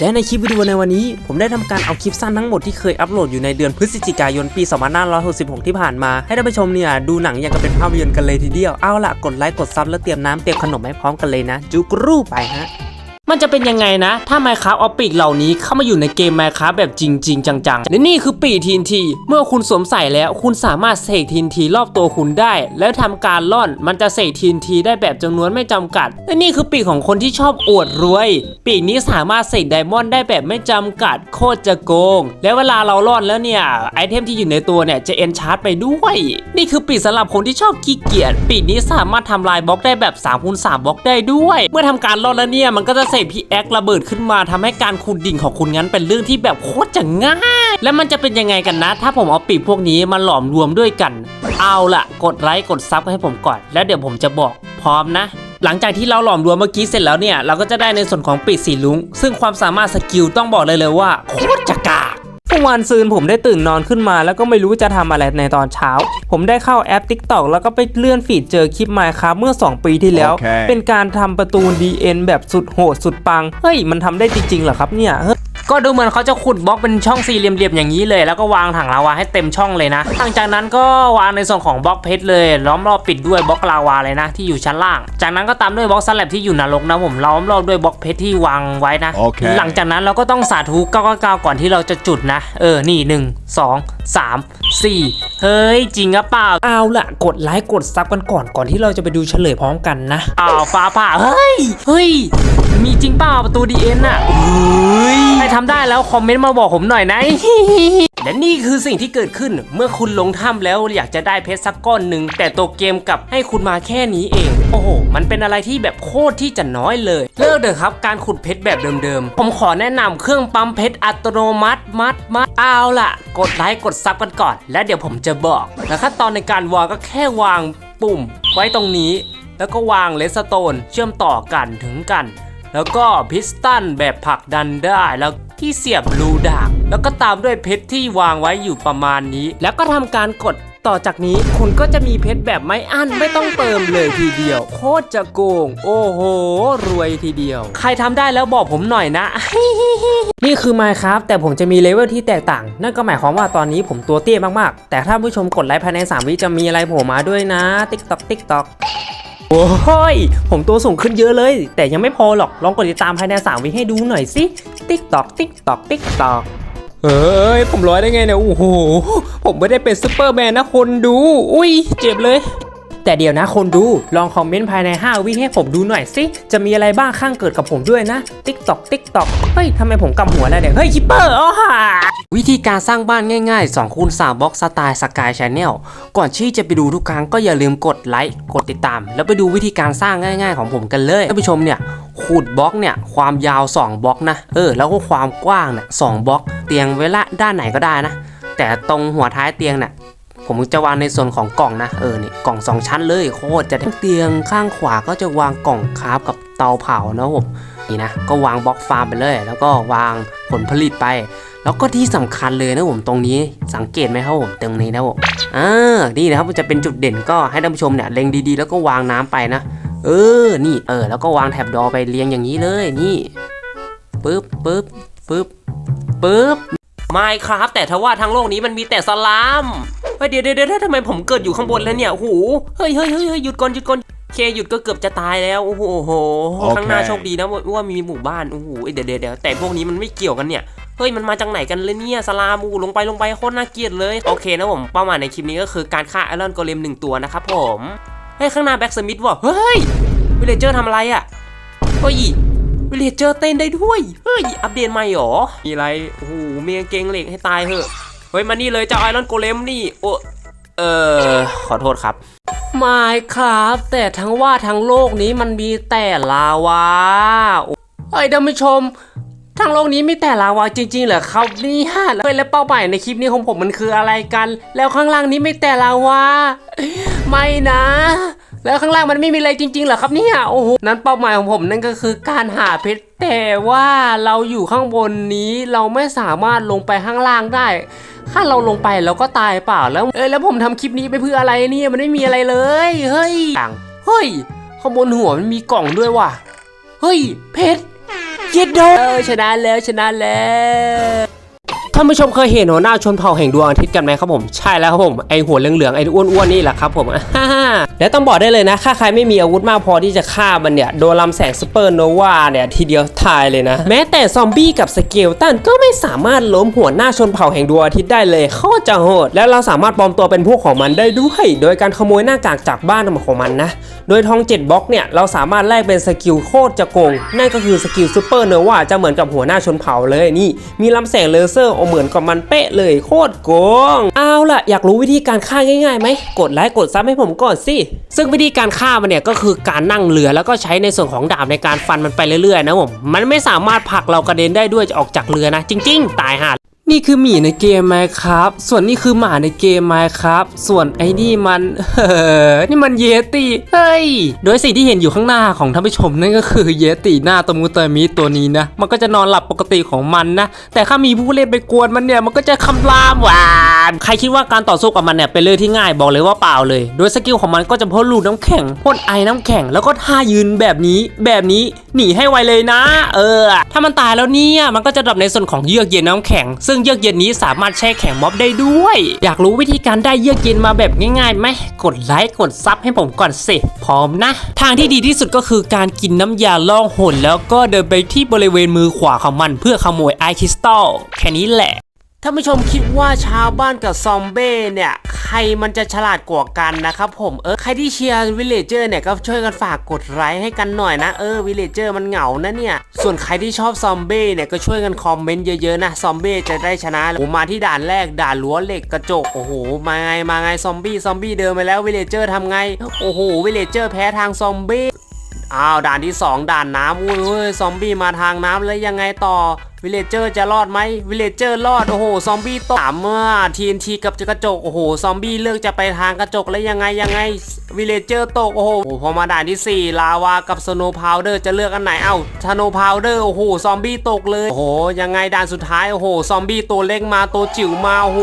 และในคลิปวิดีโอในวันนี้ ผมได้ทำการเอาคลิปสั้นทั้งหมดที่เคยอัปโหลดอยู่ในเดือนพฤศจิกายนปี 2566 ที่ผ่านมา ให้ท่านผู้ชมเนี่ยดูหนังอย่างกับเป็นภาพยนตร์กันเลยทีเดียว เอาล่ะกดไลค์กดซับแล้วเตรียมน้ำเตรียมขนมให้พร้อมกันเลยนะ จุกรูไปฮะ มันจะเป็นยังไงนะ ถ้า Minecraft เอาปีกเหล่านี้เข้ามาอยู่ในเกม Minecraft แบบจริง ๆ จังๆ และนี่คือปีกทีนทีเมื่อคุณสวมใส่แล้วคุณสามารถเสกทีนทีรอบตัวคุณได้ แล้วทำการล่อนมันจะเสกทีนทีได้แบบจำนวนไม่จำกัด และนี่คือปีกของคนที่ชอบอวดรวย ปีกนี้สามารถเสกไดมอนด์ได้แบบไม่จำกัด โคตรจะโกง แล้วเวลาเราล่อนแล้วเนี่ยไอเทมที่อยู่ในตัวเนี่ยจะเอนชาร์จไปด้วย นี่คือปีกสำหรับคนที่ชอบขี้เกียจปีกนี้สามารถทำลายบล็อกได้แบบ3คูณ3บล็อกได้ด้วย เมื่อทำการล่อนแล้วเนี่ยมันก็จะเสกพีแอคระเบิดขึ้นมาทำให้การขุดดิ่งของคุณงั้นเป็นเรื่องที่แบบโคตรจะง่าย แล้วมันจะเป็นยังไงกันนะ ถ้าผมเอาปีกพวกนี้มาหลอมรวมด้วยกัน เอาล่ะ กดไลค์กดซับให้ผมก่อน แล้วเดี๋ยวผมจะบอกพร้อมนะหลังจากที่เราหลอมรวมเมื่อกี้เสร็จแล้วเนี่ย เราก็จะได้ในส่วนของปีกสีลุง ซึ่งความสามารถสกิลต้องบอกเลยเลยว่าโคตรจะ วานซืนผมได้ตื่นนอนขึ้นมา แล้วก็ไม่รู้จะทำอะไรในตอนเช้า ผมได้เข้าแอป TikTok แล้วก็ไปเลื่อนฟีดเจอคลิป Minecraft เมื่อ 2 ปีที่แล้วโอเคเป็นการทำประตู DN แบบสุดโหดสุดปัง เฮ้ยมันทำได้จริงๆเหรอครับเนี่ยเฮ้ย ก็ดูเหมือนเขาจะขุดบล็อกเป็นช่องสี่เหลี่ยมๆอย่างนี้เลย แล้วก็วางถังลาวาให้เต็มช่องเลยนะ หลังจากนั้นก็วางในส่วนของบล็อกเพชรเลยล้อมรอบปิดด้วยบล็อกลาวาเลยนะ ที่อยู่ชั้นล่าง จากนั้นก็ตามด้วยบล็อกสลับที่อยู่นรกนะผมล้อมรอบด้วยบล็อกเพชรที่วางไว้นะโอเคหลังจากนั้นเราก็ต้องสาธุ999ก่อนที่เราจะจุดนะ เออนี่1 2 3 4 เฮ้ย จริงหรือเปล่า เอาล่ะกดไลค์กดซับกันก่อนก่อนที่เราจะไปดูเฉลยพร้อมกันนะอ้าวฟ้าผ่าเฮ้ย เฮ้ย มีจริงเปล่าประตูดีเอ็นอะเฮ้ย ใครทำได้แล้วคอมเมนต์มาบอกผมหน่อยนะ และนี่คือสิ่งที่เกิดขึ้นเมื่อคุณลงถ้ำแล้วอยากจะได้เพชรสักก้อนหนึ่งแต่ตัวเกมกลับให้คุณมาแค่นี้เอง โอ้โห มันเป็นอะไรที่แบบโคตรที่จะน้อยเลย เลิกเถอะครับการขุดเพชรแบบเดิมๆ ผมขอแนะนำเครื่องปั๊มเพชรอัตโนมัติมัดมัดเอาล่ะ กดไลค์กดซับกันก่อน และเดี๋ยวผมจะบอกและขั้นตอนในการวางก็แค่วางปุ่ม ไว้ตรงนี้ แล้วก็วางเลสโตนเชื่อมต่อกันถึงกัน แล้วก็พิสตันแบบผลักดันได้แล้วที่เสียบรูดาก แล้วก็ตามด้วยเพชรที่วางไว้อยู่ประมาณนี้ แล้วก็ทำการกดต่อจากนี้คุณก็จะมีเพชรแบบไม่อั้นไม่ต้องเติมเลยทีเดียว โคตรจะโกง โอ้โห รวยทีเดียว ใครทำได้แล้วบอกผมหน่อยนะ นี่คือ Minecraft แต่ผมจะมีเลเวลที่แตกต่าง นั่นก็หมายความว่าตอนนี้ผมตัวเตี้ยมากๆ แต่ถ้าผู้ชมกดไลค์ภายใน 3 วิจะมีอะไรโผล่มาด้วยนะ TikTok TikTok โอ้ย ผมตัวสูงขึ้นเยอะเลย แต่ยังไม่พอหรอกลองกดติดตามภายใน 3 วิให้ดูหน่อยสิติ๊กตอกติ๊กตอกติ๊กตอก เอ้ยผมร้อยได้ไงเนี่ยโอ้โหผมไม่ได้เป็นซูเปอร์แมนนะคนดู อุ้ยเจ็บเลย แต่เดี๋ยวนะคนดู ลองคอมเมนต์ภายใน 5 วิให้ผมดูหน่อยสิ จะมีอะไรบ้างข้างเกิดกับผมด้วยนะ ติ๊กตอกติ๊กตอกเฮ้ยทำไมผมกำหัวแล้วเนี่ย เฮ้ยคิปเปอร์อ๋อฮ่าวิธีการสร้างบ้านง่ายๆ2คูณ3บล็อกสไตล์สกายชาแนลก่อนที่จะไปดูทุกครั้งก็อย่าลืมกดไลค์กดติดตาม แล้วไปดูวิธีการสร้างง่าย ๆ ของผมกันเลยท่านผู้ชมเนี่ยขุดบล็อกเนี่ยความยาว 2 บล็อกนะ เออ แล้วก็ความกว้างเนี่ยสบล็อก เตียงไว้ละด้านไหนก็ได้นะ แต่ตรงหัวท้ายเตียงเนี่ย ผมจะวางในส่วนของกล่องนะเออนี่กล่องสองชั้นเลยโคตรจะเตียงข้างขวาก็จะวางกล่องคราฟกับเตาเผานะผมนี่นะก็วางบล็อกฟาร์มไปเลย แล้วก็วางผลผลิตไป แล้วก็ที่สำคัญเลยนะผมตรงนี้สังเกตไหมครับผมตรงนี้นะผมอ่านี่นะครับจะเป็นจุดเด่นก็ให้ท่านผู้ชมเนี่ยเล็งดีๆ แล้วก็วางน้ำไปนะ เออนี่เออ แล้วก็วางแถบดอไปเรียงอย่างนี้เลยนี่ปึ๊บปึ๊บปึ๊บปึ๊บ ไม่ครับแต่ถ้าว่าทั้งโลกนี้มันมีแต่สลามเฮ้ยเดี๋ยวเดี๋ยวเดี๋ยวทำไมผมเกิดอยู่ข้างบนแล้วเนี่ยโอ้โหเฮ้ยเฮ้ยเฮ้ยเฮ้ยหยุดก่อนหยุดก่อนเคหยุดก็เกือบจะตายแล้วโอ้โหโอ้โหโอเคข้างหน้าโชคดีนะว่าว่ามีหมู่บ้านโอ้โหเอ้ยเดี๋ยวเดี๋ยวเดี๋ยวแต่พวกนี้มันไม่เกี่ยวกันเนี่ยเฮ้ยมันมาจากไหนกันเลยเนี่ยสลามอูลงไปลงไปโคตรน่าเกลียดเลยโอเคนะผมเป้าหมายในคลิปนี้ก็คือการฆ่าไอรอนโกเลมหนึ่งตัวนะครับผมเฮ้ยข้างหน้าแบ็กสมิธว่ะเฮ้ยวิลเลเจอร์ทำอะไรอะเฮ้ย วิลเลจเจอร์เต้นได้ด้วย เฮ้ย อัปเดตใหม่หรอ มีอะไร โอ้โหมีกางเกงเหล็กให้ตายเหอะ เฮ้ย มานี่เลยเจ้าไอรอนโกเลมนี่ โอเออ ขอโทษครับไม่ครับ แต่ทั้งว่าทั้งโลกนี้มันมีแต่ลาวาเฮ้ยท่านผู้ชมทั้งโลกนี้มีแต่ลาวาจริงๆเหรอครับเนี่ยแล้วแล้วเป้าหมายในคลิปนี้ของผมมันคืออะไรกัน แล้วข้างล่างนี้ไม่แต่ลาวาไม่นะ แล้วข้างล่างมันไม่มีอะไรจริงๆเหรอครับเนี่ยโอ้โหนั้นเป้าหมายของผมนั่นก็คือการหาเพชรแต่ว่าเราอยู่ข้างบนนี้เราไม่สามารถลงไปข้างล่างได้ ถ้าเราลงไปเราก็ตายเปล่าแล้วเอ้ยแล้วผมทำคลิปนี้ไปเพื่ออะไรเนี่ยมันไม่มีอะไรเลยเฮ้ยต่างเฮ้ยข้างบนหัวมันมีกล่องด้วยว่ะเฮ้ยเพชรเย็ดโดเออชนะแล้วชนะแล้ว ท่านผู้ชมเคยเห็นหัวหน้าชนเผ่าแห่งดวงอาทิตย์กันไหมครับผม ใช่แล้วครับผม ไอหัวเหลืองๆ ไออ้วนๆ นี่แหละครับผมอ่าฮ่าและต้องบอกได้เลยนะ ถ้าใครไม่มีอาวุธมากพอที่จะฆ่ามันเนี่ย โดนลำแสงซูเปอร์โนวาเนี่ยทีเดียวตายเลยนะ แม้แต่ซอมบี้กับสเกลตันก็ไม่สามารถล้มหัวหน้าชนเผ่าแห่งดวงอาทิตย์ได้เลยโคตรจะโหด และเราสามารถปลอมตัวเป็นพวกของมันได้ด้วย โดยการขโมยหน้ากากจากบ้านของมันนะ โดยทอง7บล็อกเนี่ยเราสามารถแลกเป็นสกิลโคตรจะโกง นั่นก็คือสกิลซูเปอร์เนว่าจะเหมือนกับหัวหน้าชนเผ่าเลยนี่ มีลำแสงเลเซอร์เหมือนกับมันเป๊ะเลยโคตรโกง เอาล่ะ อยากรู้วิธีการฆ่าง่ายๆไหมกดไลค์กดซับให้ผมก่อนสิ ซึ่งวิธีการฆ่ามันเนี่ยก็คือการนั่งเรือแล้วก็ใช้ในส่วนของดาบในการฟันมันไปเรื่อยๆนะผมมันไม่สามารถผลักเรากระเด็นได้ด้วยจะออกจากเรือนะ จริง ๆ ตายห่า นี่คือหมีในเกมไหมครับ ส่วนนี่คือหมาในเกมไหมครับ ส่วนไอ้นี่มัน เฮ้อนี่มันเยติเฮ้ย โดยสิ่งที่เห็นอยู่ข้างหน้าของท่านผู้ชมนั่นก็คือเยติหน้าตะมูเตอร์มีตัวนี้นะ มันก็จะนอนหลับปกติของมันนะ แต่ถ้ามีผู้เล่นไปกวนมันเนี่ย มันก็จะคำรามหวาน ใครคิดว่าการต่อสู้กับมันเนี่ยเป็นเรื่องที่ง่ายบอกเลยว่าเปล่าเลย โดยสกิลของมันก็จะพ่นลูกน้ำแข็งพ่นไอน้ำแข็ง แล้วก็ท่ายืนแบบนี้ แบบนี้ หนีให้ไวเลยนะ เออ ถ้ามันตายแล้วเนี่ยมันก็จะดับในส่วนของเยือกเย็นน้ำแข็ง ซึ่งเยือกเย็นนี้สามารถแช่แข็งม็อบได้ด้วย อยากรู้วิธีการได้เยือกเย็นมาแบบง่ายๆไหมกดไลค์กดซับให้ผมก่อนสิพร้อมนะ ทางที่ดีที่สุดก็คือการกินน้ำยาล่องหนแล้วก็เดินไปที่บริเวณมือขวาของมันเพื่อขโมยไอคริสตัลแค่นี้แหละ ท่านผู้ชมคิดว่าชาวบ้านกับซอมเบ้เนี่ย ใครมันจะฉลาดกว่ากันนะครับผมเออใครที่เชียร์วิลเลเจอร์เนี่ยก็ช่วยกันฝากกดไลค์ให้กันหน่อยนะเออวิลเลเจอร์มันเหงานะเนี่ย ส่วนใครที่ชอบซอมเบ้เนี่ยก็ช่วยกันคอมเมนต์เยอะๆนะซอมเบ้จะได้ชนะผมมาที่ด่านแรกด่านรั้วเหล็กกระจกโอ้โหมาไงมาไงซอมบี้ซอมบี้เดินไปแล้ววิลเลเจอร์ทำไงโอ้โหวิลเลเจอร์แพ้ทางซอมเบ้ อ้าวด่านที่ 2 ด่านน้ำอุ้ยเว้ยซอมบี้มาทางน้ำแล้วยังไงต่อวิลเลเจอร์จะรอดไหมวิลเลเจอร์รอดโอ้โหซอมบี้ตกถามเมื่อทีนทีกับกระจกโอ้โหซอมบี้เลือกจะไปทางกระจกแล้วยังไงยังไงวิลเลเจอร์ตกโอ้โหพอมาด่านที่ 4 ลาวากับสโนว์พาวเดอร์จะเลือกอันไหนเอ้าสโนว์พาวเดอร์โอ้โหซอมบี้ตกเลยโอ้โหยังไงด่านสุดท้ายโอ้โหซอมบี้ตัวเล็กมาตัวจิ๋วมาโอ้โห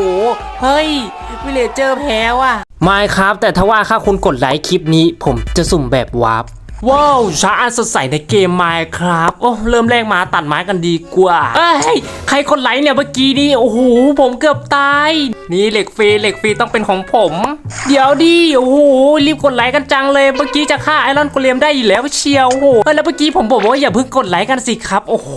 เฮ้ยวิลเลเจอร์แพ้ว่ะไม่ครับแต่ถ้าว่าถ้าคุณกดไลค์คลิปนี้ ผมจะสุ่มแบบวาร์ป ว้าวช้าอันสดใสในเกมไมค์ครับโอ้เริ่มแรกมาตัดไม้กันดีกว่า เอ้ยใครคนไหลเนี่ยเมื่อกี้นี่โอ้โหผมเกือบตาย นี่เหล็กฟรีเหล็กฟรีต้องเป็นของผม เดี๋ยวดิโอ้โหรีบกดไลค์กันจังเลยเมื่อกี้จะฆ่าไอรอนโกเลมได้อยู่แล้วเชียวโอ้โหแล้วเมื่อกี้ผมบอกว่าอย่าเพิ่งกดไลค์กันสิครับ โอ้โห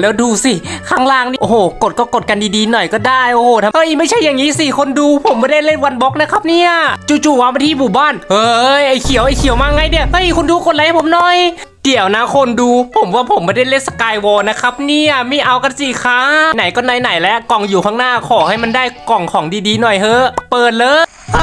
แล้วดูสิข้างล่างนี่โอ้โห กดก็กดกันดีๆหน่อยก็ได้โอ้โหทำเฮ้ยไม่ใช่อย่างนี้สิคนดูผมไม่ได้เล่นวันบล็อกนะครับเนี่ยจู่ๆวางมาที่หมู่บ้านเฮ้ยไอเขียวไอเขียวมาไงเนี่ยเฮ้ยคุณดูกดไลค์ให้ผมหน่อย เดี๋ยวนะคนดู ผมว่าผมไม่ได้เล่นสกายวอลนะครับ เนี่ยไม่เอากันสิคะไหนก็ไหนๆแล้วกล่องอยู่ข้างหน้าขอให้มันได้กล่องของดีๆหน่อยเฮ้อะเปิดเลยอ